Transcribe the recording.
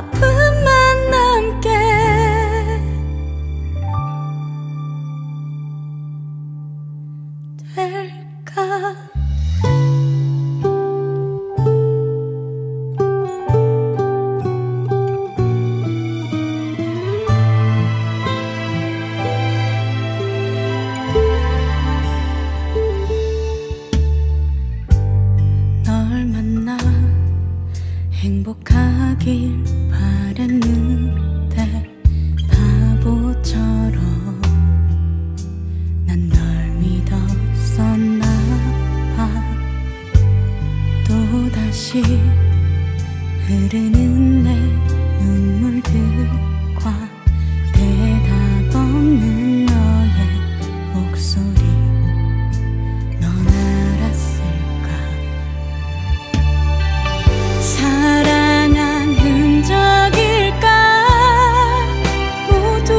아픔만 남게. 될까? 행복하길 없이 흐르는 내 눈물들과 대답 없는 너의 목소리. 넌 알았을까? 사랑한 흔적일까? 모두